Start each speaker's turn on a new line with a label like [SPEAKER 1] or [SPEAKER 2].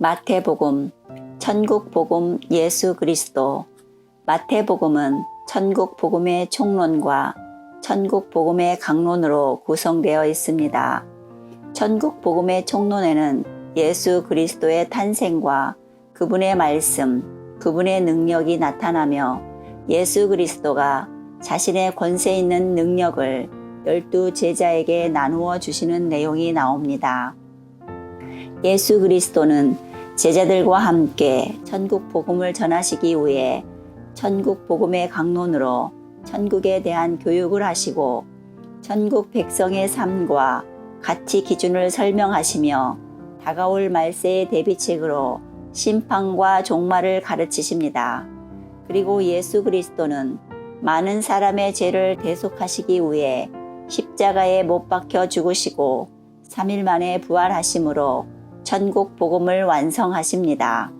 [SPEAKER 1] 마태복음, 천국복음 예수 그리스도. 마태복음은 천국복음의 총론과 천국복음의 강론으로 구성되어 있습니다. 천국복음의 총론에는 예수 그리스도의 탄생과 그분의 말씀, 그분의 능력이 나타나며 예수 그리스도가 자신의 권세 있는 능력을 열두 제자에게 나누어 주시는 내용이 나옵니다. 예수 그리스도는 제자들과 함께 천국 복음을 전하시기 위해 천국 복음의 강론으로 천국에 대한 교육을 하시고 천국 백성의 삶과 가치 기준을 설명하시며 다가올 말세의 대비책으로 심판과 종말을 가르치십니다. 그리고 예수 그리스도는 많은 사람의 죄를 대속하시기 위해 십자가에 못 박혀 죽으시고 3일 만에 부활하심으로 천국 복음을 완성하십니다.